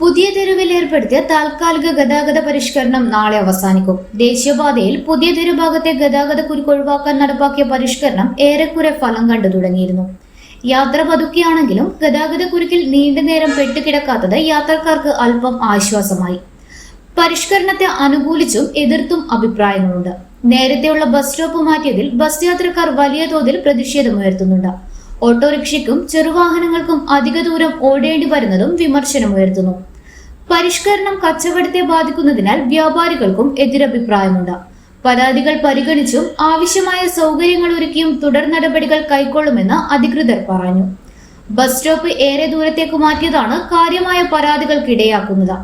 പുതിയ തെരുവിൽ ഏർപ്പെടുത്തിയ താൽക്കാലിക ഗതാഗത പരിഷ്കരണം നാളെ അവസാനിക്കും. ദേശീയപാതയിൽ പുതിയ തെരുഭാഗത്തെ ഗതാഗത കുരുക്ക് ഒഴിവാക്കാൻ നടപ്പാക്കിയ പരിഷ്കരണം ഏറെക്കുറെ ഫലം കണ്ടു തുടങ്ങിയിരുന്നു. യാത്ര പതുക്കെയാണെങ്കിലും ഗതാഗത കുരുക്കിൽ നീണ്ടുനേരം പെട്ടുകിടക്കാത്തത് യാത്രക്കാർക്ക് അല്പം ആശ്വാസമായി. പരിഷ്കരണത്തെ അനുകൂലിച്ചും എതിർത്തും അഭിപ്രായങ്ങളുണ്ട്. നേരത്തെയുള്ള ബസ് സ്റ്റോപ്പ് മാറ്റിയതിൽ ബസ് യാത്രക്കാർ വലിയ തോതിൽ പ്രതിഷേധമുയർത്തുന്നുണ്ട്. ഓട്ടോറിക്ഷയ്ക്കും ചെറുവാഹനങ്ങൾക്കും അധിക ദൂരം ഓടേണ്ടി വരുന്നതും വിമർശനമുയർത്തുന്നു. പരിഷ്കരണം കച്ചവടത്തെ ബാധിക്കുന്നതിനാൽ വ്യാപാരികൾക്കും എതിരഭിപ്രായമുണ്ട്. പരാതികൾ പരിഗണിച്ചും ആവശ്യമായ സൗകര്യങ്ങൾ ഒരുക്കിയും തുടർ നടപടികൾ കൈക്കൊള്ളുമെന്ന് അധികൃതർ പറഞ്ഞു. ബസ് സ്റ്റോപ്പ് ഏറെ ദൂരത്തേക്ക് മാറ്റിയതാണ് കാര്യമായ പരാതികൾക്കിടയാക്കുന്നത്.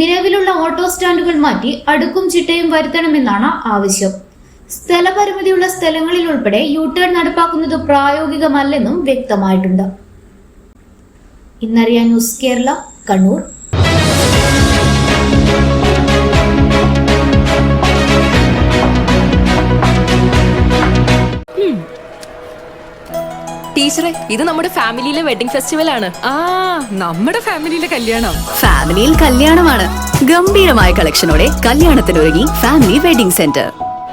നിലവിലുള്ള ഓട്ടോ സ്റ്റാൻഡുകൾ മാറ്റി അടുക്കും ചിട്ടയും വരുത്തണമെന്നാണ് ആവശ്യം. സ്ഥലപരിമിതിയുള്ള സ്ഥലങ്ങളിൽ ഉൾപ്പെടെ യു ടേൺ നടപ്പാക്കുന്നത് പ്രായോഗികമല്ലെന്നും വ്യക്തമായിട്ടുണ്ട്. ഇന്നറിയാൻ ന്യൂസ് കേരള കണ്ണൂർ. ടീച്ചറെ ഇത് നമ്മുടെ ഫാമിലിയിലെ വെഡിങ് ഫെസ്റ്റിവൽ ആണ് ആ നമ്മുടെ ഫാമിലിയിലെ കല്യാണം. ഫാമിലിയിൽ കല്യാണമാണ്. ഗംഭീരമായ കളക്ഷനോടെ കല്യാണത്തിനൊരുങ്ങി ഫാമിലി വെഡിംഗ് സെന്റർ.